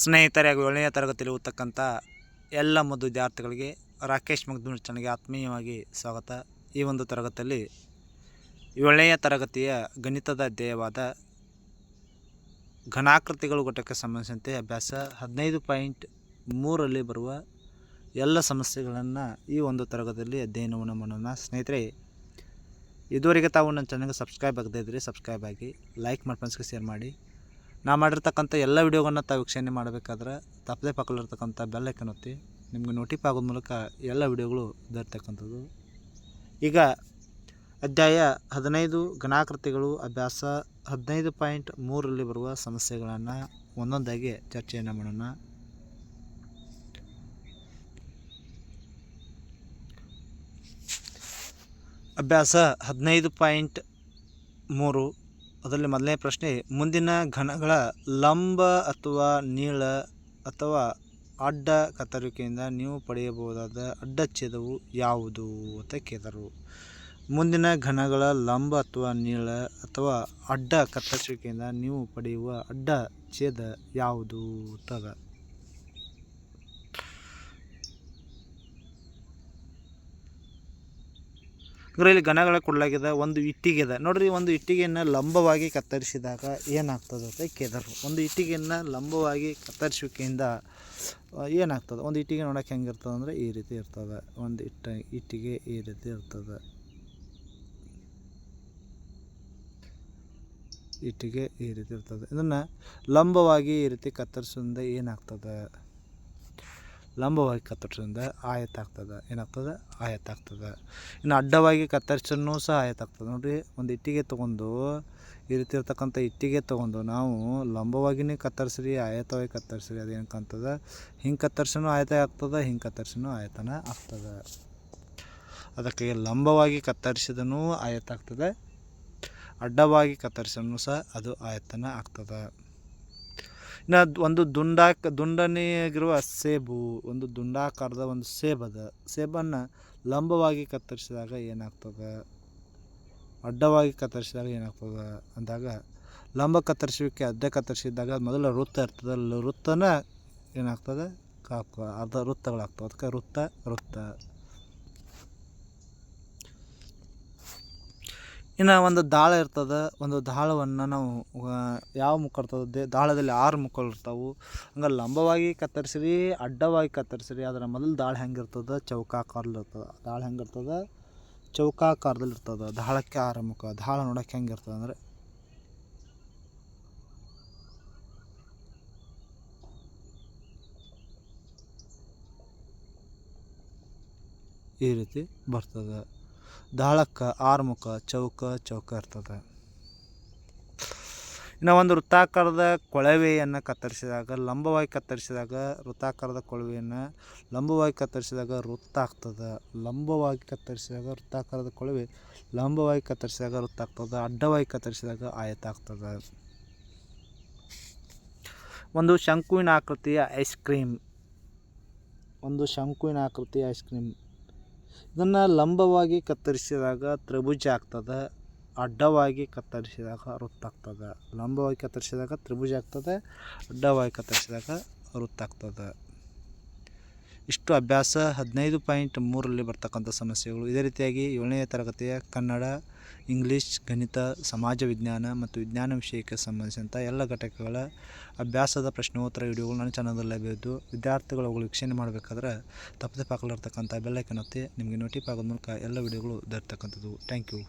ಸ್ನೇಹಿತರೆ ಹಾಗೂ ಏಳನೇ ತರಗತಿಯಲ್ಲಿ ಓದ್ತಕ್ಕಂಥ ಎಲ್ಲ ಮದ್ದು ವಿದ್ಯಾರ್ಥಿಗಳಿಗೆ ರಾಕೇಶ್ ಮಗ್ದೂರ್ ಚಾನಲ್ಗೆ ಆತ್ಮೀಯವಾಗಿ ಸ್ವಾಗತ. ಈ ಒಂದು ತರಗತಿಯಲ್ಲಿ ಏಳನೆಯ ತರಗತಿಯ ಗಣಿತದ ಅಧ್ಯಾಯವಾದ ಘನಾಕೃತಿಗಳು ಘಟಕಕ್ಕೆ ಸಂಬಂಧಿಸಿದಂತೆ ಅಭ್ಯಾಸ ಹದಿನೈದು ಪಾಯಿಂಟ್ ಮೂರಲ್ಲಿ ಬರುವ ಎಲ್ಲ ಸಮಸ್ಯೆಗಳನ್ನು ಈ ಒಂದು ತರಗತಿಯಲ್ಲಿ ಅಧ್ಯಯನವನ್ನು ಮಾಡೋಣ. ಸ್ನೇಹಿತರೆ, ಇದುವರೆಗೆ ತಾವು ನನ್ನ ಚಾನಲ್ಗೆ ಸಬ್ಸ್ಕ್ರೈಬ್ ಆಗದೇ ಇದ್ದರೆ ಸಬ್ಸ್ಕ್ರೈಬ್ ಆಗಿ ಲೈಕ್ ಮಾಡಿ ಫ್ರೆಂಡ್ಸ್ಗೆ ಶೇರ್ ಮಾಡಿ. ನಾ ಮಾಡಿರ್ತಕ್ಕಂಥ ಎಲ್ಲ ವೀಡಿಯೋಗಳನ್ನ ತಾವು ವೀಕ್ಷಣೆ ಮಾಡಬೇಕಾದ್ರೆ ತಪ್ಪದೆ ಪಕ್ಕದಲ್ಲಿರ್ತಕ್ಕಂಥ ಬೆಲ್ ಐಕನ್ ಒತ್ತಿ ನಿಮಗೆ ನೋಟಿಫೈ ಆಗೋದ ಮೂಲಕ ಎಲ್ಲ ವಿಡಿಯೋಗಳು ದೊರೆತಕ್ಕಂಥದ್ದು ಈಗ ಅಧ್ಯಾಯ ಹದಿನೈದು ಘನಾಕೃತಿಗಳು ಅಭ್ಯಾಸ ಹದಿನೈದು ಪಾಯಿಂಟ್ ಮೂರರಲ್ಲಿ ಬರುವ ಸಮಸ್ಯೆಗಳನ್ನು ಒಂದೊಂದಾಗಿ ಚರ್ಚೆಯನ್ನು ಮಾಡೋಣ. ಅಭ್ಯಾಸ ಹದಿನೈದು ಪಾಯಿಂಟ್ ಮೂರು ಅದರಲ್ಲಿ ಮೊದಲನೇ ಪ್ರಶ್ನೆ, ಮುಂದಿನ ಘನಗಳ ಲಂಬ ಅಥವಾ ನೀಳ ಅಥವಾ ಅಡ್ಡ ಕತ್ತರಿಕೆಯಿಂದ ನೀವು ಪಡೆಯಬಹುದಾದ ಅಡ್ಡಛೇದವು ಯಾವುದು ಅಂತ ಕೇಳಿದರು. ಮುಂದಿನ ಘನಗಳ ಲಂಬ ಅಥವಾ ನೀಳ ಅಥವಾ ಅಡ್ಡ ಕತ್ತರಿಸುವಿಕೆಯಿಂದ ನೀವು ಪಡೆಯುವ ಅಡ್ಡ ಛೇದ ಯಾವುದು ಅಂತದ ಇದರಲ್ಲಿ ಘನಗಳ ಕೊಡಲಾಗಿದೆ ಒಂದು ಇಟ್ಟಿಗೆ ಇದೆ ನೋಡ್ರಿ, ಒಂದು ಇಟ್ಟಿಗೆಯನ್ನು ಲಂಬವಾಗಿ ಕತ್ತರಿಸಿದಾಗ ಏನಾಗ್ತದೆ ಅಂತ ಕೇಳಿದರು. ಒಂದು ಇಟ್ಟಿಗೆಯನ್ನು ಲಂಬವಾಗಿ ಕತ್ತರಿಸುವಿಕೆಯಿಂದ ಏನಾಗ್ತದೆ? ಒಂದು ಇಟ್ಟಿಗೆ ನೋಡೋಕೆ ಹೆಂಗಿರ್ತದೆ ಅಂದರೆ ಈ ರೀತಿ ಇರ್ತದೆ. ಒಂದು ಇಟ್ಟ, ಇಟ್ಟಿಗೆ ಈ ರೀತಿ ಇರ್ತದೆ. ಇಟ್ಟಿಗೆ ಈ ರೀತಿ ಇರ್ತದೆ. ಇದನ್ನು ಲಂಬವಾಗಿ ಈ ರೀತಿ ಕತ್ತರಿಸೋದ್ರಿಂದ ಏನಾಗ್ತದೆ? ಲಂಬವಾಗಿ ಕತ್ತರಿಸೋದ್ರಿಂದ ಆಯತ ಆಗ್ತದೆ. ಏನಾಗ್ತದೆ? ಆಯತ ಆಗ್ತದೆ. ಇನ್ನು ಅಡ್ಡವಾಗಿ ಕತ್ತರಿಸೋನು ಸಹ ಆಯತ ಆಗ್ತದೆ. ನೋಡಿರಿ, ಒಂದು ಇಟ್ಟಿಗೆ ತೊಗೊಂಡು, ಈ ರೀತಿ ಇರ್ತಕ್ಕಂಥ ಇಟ್ಟಿಗೆ ತೊಗೊಂಡು ನಾವು ಲಂಬವಾಗಿಯೇ ಕತ್ತರಿಸ್ರಿ ಆಯತವಾಗಿ ಕತ್ತರಿಸ್ರಿ ಅದು ಏನಕ್ಕಂತದ ಹಿಂಗೆ ಕತ್ತರಿಸೋನು ಆಯತ ಆಗ್ತದೆ, ಹಿಂಗೆ ಕತ್ತರಿಸೋನು ಆಯತನ ಆಗ್ತದೆ. ಅದಕ್ಕೆ ಲಂಬವಾಗಿ ಕತ್ತರಿಸಿದನೂ ಆಯತ ಆಗ್ತದೆ, ಅಡ್ಡವಾಗಿ ಕತ್ತರಿಸೋನು ಸಹ ಅದು ಆಯತನ ಆಗ್ತದೆ. ಇನ್ನು ಒಂದು ದುಂಡಾಕ, ದುಂಡನೆಯಾಗಿರುವ ಸೇಬು, ಒಂದು ದುಂಡಾಕಾರದ ಒಂದು ಸೇಬದ, ಸೇಬನ್ನು ಲಂಬವಾಗಿ ಕತ್ತರಿಸಿದಾಗ ಏನಾಗ್ತದೆ? ಅಡ್ಡವಾಗಿ ಕತ್ತರಿಸಿದಾಗ ಏನಾಗ್ತದೆ? ಅಂದಾಗ ಲಂಬ ಕತ್ತರಿಸುವಿಕೆ, ಅಡ್ಡ ಕತ್ತರಿಸಿದಾಗ ಮೊದಲು ವೃತ್ತ ಇರ್ತದೆ. ವೃತ್ತನ ಏನಾಗ್ತದೆ? ಕಾಕ ಅರ್ಧ ವೃತ್ತಗಳಾಗ್ತವೆ. ಅದಕ್ಕೆ ವೃತ್ತ ವೃತ್ತ. ಇನ್ನು ಒಂದು ದಾಳ ಇರ್ತದೆ, ಒಂದು ದಾಳವನ್ನು ನಾವು ಯಾವ ಮುಖ ಇರ್ತದೆ ದಾಳದಲ್ಲಿ ಆರು ಮುಖಗಳು ಇರ್ತಾವೆ. ಹಂಗೆ ಲಂಬವಾಗಿ ಕತ್ತರಿಸಿರಿ, ಅಡ್ಡವಾಗಿ ಕತ್ತರಿಸಿರಿ, ಅದರ ಮೊದಲು ದಾಳ ಹೆಂಗಿರ್ತದೆ ಚೌಕಾಕಾರದಲ್ಲಿ ಇರ್ತದೆ. ದಾಳ ಹೆಂಗಿರ್ತದೆ ಚೌಕಾಕಾರದಲ್ಲಿ ಇರ್ತದೆ. ದಾಳಕ್ಕೆ ಆರು ಮುಖ, ದಾಳ ನೋಡೋಕೆ ಹೆಂಗಿರ್ತದೆ ಅಂದರೆ. ಈ ರೀತಿ ಬರ್ತದೆ. ದಾಳಕ್ಕೆ ಆರು ಮುಖ ಚೌಕ ಚೌಕ ಇರ್ತದೆ. ಇನ್ನು ಒಂದು ವೃತ್ತಾಕಾರದ ಕೊಳವೆಯನ್ನು ಕತ್ತರಿಸಿದಾಗ, ಲಂಬವಾಗಿ ಕತ್ತರಿಸಿದಾಗ ವೃತ್ತಾಕಾರದ ಕೊಳವೆಯನ್ನು, ಲಂಬವಾಗಿ ಕತ್ತರಿಸಿದಾಗ ವೃತ್ತ ಆಗ್ತದೆ. ಲಂಬವಾಗಿ ಕತ್ತರಿಸಿದಾಗ ವೃತ್ತಾಕಾರದ ಕೊಳವೆ, ಲಂಬವಾಗಿ ಕತ್ತರಿಸಿದಾಗ ವೃತ್ತ ಆಗ್ತದೆ. ಅಡ್ಡವಾಗಿ ಕತ್ತರಿಸಿದಾಗ ಆಯತ ಆಗ್ತದೆ. ಒಂದು ಶಂಕುವಿನ ಆಕೃತಿಯ ಐಸ್ ಕ್ರೀಮ್ ಒಂದು ಶಂಕುವಿನ ಆಕೃತಿಯ ಐಸ್ ಕ್ರೀಮ್ ಇದನ್ನು ಲಂಬವಾಗಿ ಕತ್ತರಿಸಿದಾಗ ತ್ರಿಭುಜ ಆಗ್ತದೆ, ಅಡ್ಡವಾಗಿ ಕತ್ತರಿಸಿದಾಗ ವೃತ್ತಾಗ್ತದೆ ಲಂಬವಾಗಿ ಕತ್ತರಿಸಿದಾಗ ತ್ರಿಭುಜ ಆಗ್ತದೆ, ಅಡ್ಡವಾಗಿ ಕತ್ತರಿಸಿದಾಗ ವೃತ್ತ ಆಗ್ತದೆ. ಇಷ್ಟು ಅಭ್ಯಾಸ ಹದಿನೈದು ಪಾಯಿಂಟ್ ಮೂರರಲ್ಲಿ ಬರ್ತಕ್ಕಂಥ ಸಮಸ್ಯೆಗಳು. ಇದೇ ರೀತಿಯಾಗಿ ಏಳನೇ ತರಗತಿಯ ಕನ್ನಡ, ಇಂಗ್ಲೀಷ್, ಗಣಿತ, ಸಮಾಜ ವಿಜ್ಞಾನ ಮತ್ತು ವಿಜ್ಞಾನ ವಿಷಯಕ್ಕೆ ಸಂಬಂಧಿಸಿದಂಥ ಎಲ್ಲ ಘಟಕಗಳ ಅಭ್ಯಾಸದ ಪ್ರಶ್ನೋತ್ತರ ವಿಡಿಯೋಗಳು ನನ್ನ ಚಾನಲ್ದಲ್ಲಿ ಲಭ್ಯವಿದ್ದು, ವಿದ್ಯಾರ್ಥಿಗಳು ಅವುಗಳು ವೀಕ್ಷಣೆ ಮಾಡಬೇಕಾದ್ರೆ ತಪ್ಪದೆ ಪಾಕಲಿರ್ತಕ್ಕಂಥ ಬೆಲ್ಲೈಕನ್ ಒತ್ತಿ ನಿಮಗೆ ನೋಟಿಫ್ ಆಗೋದ ಮೂಲಕ ಎಲ್ಲ ವಿಡಿಯೋಗಳು ದೊರೆತಕ್ಕಂಥದ್ದು. Thank you